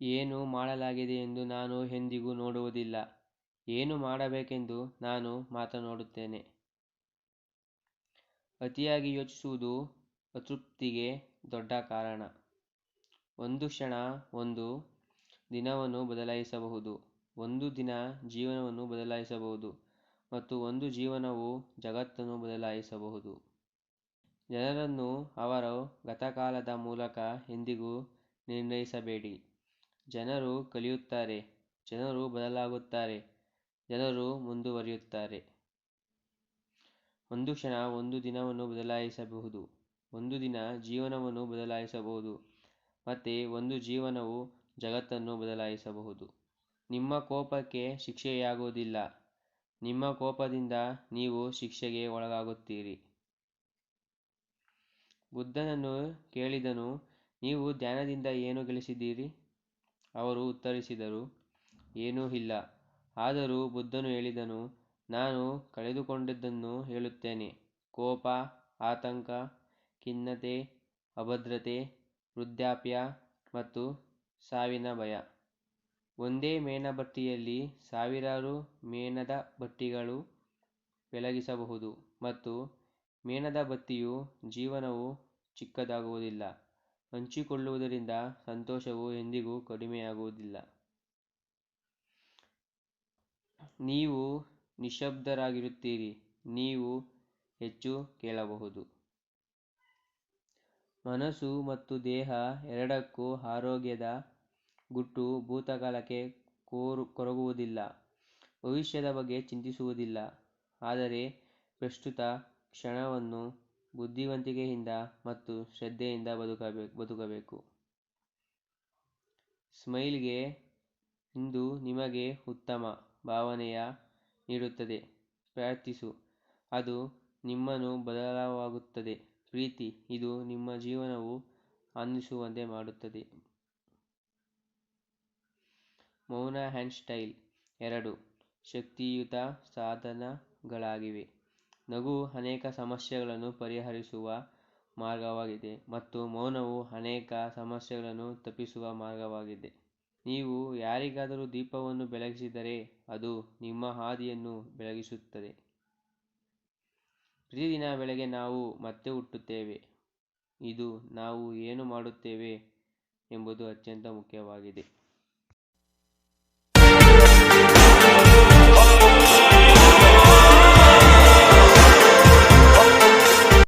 ಏನು ಮಾಡಲಾಗಿದೆ ಎಂದು ನಾನು ಎಂದಿಗೂ ನೋಡುವುದಿಲ್ಲ. ಏನು ಮಾಡಬೇಕೆಂದು ನಾನು ಮಾತನಾಡುತ್ತೇನೆ. ಅತಿಯಾಗಿ ಯೋಚಿಸುವುದು ಅತೃಪ್ತಿಗೆ ದೊಡ್ಡ ಕಾರಣ. ಒಂದು ಕ್ಷಣ ಒಂದು ದಿನವನ್ನು ಬದಲಾಯಿಸಬಹುದು. ಒಂದು ದಿನ ಜೀವನವನ್ನು ಬದಲಾಯಿಸಬಹುದು ಮತ್ತು ಒಂದು ಜೀವನವು ಜಗತ್ತನ್ನು ಬದಲಾಯಿಸಬಹುದು. ಜನರನ್ನು ಅವರ ಗತಕಾಲದ ಮೂಲಕ ಎಂದಿಗೂ ನಿರ್ಣಯಿಸಬೇಡಿ. ಜನರು ಕಲಿಯುತ್ತಾರೆ, ಜನರು ಬದಲಾಗುತ್ತಾರೆ, ಜನರು ಮುಂದುವರಿಯುತ್ತಾರೆ. ಒಂದು ಕ್ಷಣ ಒಂದು ದಿನವನ್ನು ಬದಲಾಯಿಸಬಹುದು, ಒಂದು ದಿನ ಜೀವನವನ್ನು ಬದಲಾಯಿಸಬಹುದು, ಮತ್ತು ಒಂದು ಜೀವನವು ಜಗತ್ತನ್ನು ಬದಲಾಯಿಸಬಹುದು. ನಿಮ್ಮ ಕೋಪಕ್ಕೆ ಶಿಕ್ಷೆಯಾಗುವುದಿಲ್ಲ, ನಿಮ್ಮ ಕೋಪದಿಂದ ನೀವು ಶಿಕ್ಷೆಗೆ ಒಳಗಾಗುತ್ತೀರಿ. ಬುದ್ಧನನ್ನು ಕೇಳಿದನು, ನೀವು ಧ್ಯಾನದಿಂದ ಏನು ಗಳಿಸಿದ್ದೀರಿ? ಅವರು ಉತ್ತರಿಸಿದರು, ಏನೂ ಇಲ್ಲ. ಆದರೂ ಬುದ್ಧನು ಹೇಳಿದನು, ನಾನು ಕಳೆದುಕೊಂಡದ್ದನ್ನು ಹೇಳುತ್ತೇನೆ. ಕೋಪ, ಆತಂಕ, ಖಿನ್ನತೆ, ಅಭದ್ರತೆ, ವೃದ್ಧಾಪ್ಯ ಮತ್ತು ಸಾವಿನ ಭಯ. ಒಂದೇ ಮೇಣಬತ್ತಿಯಲ್ಲಿ ಸಾವಿರಾರು ಮೇಣದ ಬತ್ತಿಗಳು ಬೆಳಗಿಸಬಹುದು ಮತ್ತು ಮೇಣದ ಬತ್ತಿಯು ಜೀವನವು ಚಿಕ್ಕದಾಗುವುದಿಲ್ಲ. ಹಂಚಿಕೊಳ್ಳುವುದರಿಂದ ಸಂತೋಷವು ಎಂದಿಗೂ ಕಡಿಮೆಯಾಗುವುದಿಲ್ಲ. ನೀವು ನಿಶಬ್ದರಾಗಿರುತ್ತೀರಿ ನೀವು ಹೆಚ್ಚು ಕೇಳಬಹುದು. ಮನಸ್ಸು ಮತ್ತು ದೇಹ ಎರಡಕ್ಕೂ ಆರೋಗ್ಯದ ಗುಟ್ಟು ಭೂತಕಾಲಕ್ಕೆ ಕೋರು, ಕೊರಗುವುದಿಲ್ಲ, ಭವಿಷ್ಯದ ಬಗ್ಗೆ ಚಿಂತಿಸುವುದಿಲ್ಲ, ಆದರೆ ಪ್ರಸ್ತುತ ಕ್ಷಣವನ್ನು ಬುದ್ಧಿವಂತಿಕೆಯಿಂದ ಮತ್ತು ಶ್ರದ್ಧೆಯಿಂದ ಬದುಕಬೇಕು. ಸ್ಮೈಲ್ಗೆ ಇಂದು ನಿಮಗೆ ಉತ್ತಮ ಭಾವನೆಯ ನೀಡುತ್ತದೆ. ಪ್ರಾರ್ಥಿಸು. ಅದು ನಿಮ್ಮನ್ನು ಬದಲಾವಾಗುತ್ತದೆ ಪ್ರೀತಿ, ಇದು ನಿಮ್ಮ ಜೀವನವು ಅನ್ನಿಸುವಂತೆ ಮಾಡುತ್ತದೆ. ಮೌನ ಹ್ಯಾಂಡ್ ಸ್ಟೈಲ್. ಎರಡು, ಶಕ್ತಿಯುತ ಸಾಧನಗಳಾಗಿವೆ. ನಗು ಅನೇಕ ಸಮಸ್ಯೆಗಳನ್ನು ಪರಿಹರಿಸುವ ಮಾರ್ಗವಾಗಿದೆ ಮತ್ತು ಮೌನವು ಅನೇಕ ಸಮಸ್ಯೆಗಳನ್ನು ತಪ್ಪಿಸುವ ಮಾರ್ಗವಾಗಿದೆ. ನೀವು ಯಾರಿಗಾದರೂ ದೀಪವನ್ನು ಬೆಳಗಿಸಿದರೆ ಅದು ನಿಮ್ಮ ಹಾದಿಯನ್ನು ಬೆಳಗಿಸುತ್ತದೆ. ಪ್ರತಿದಿನ ಬೆಳಗ್ಗೆ ನಾವು ಮತ್ತೆ ಹುಟ್ಟುತ್ತೇವೆ. ಇದು ನಾವು ಏನು ಮಾಡುತ್ತೇವೆ ಎಂಬುದು ಅತ್ಯಂತ ಮುಖ್ಯವಾಗಿದೆ.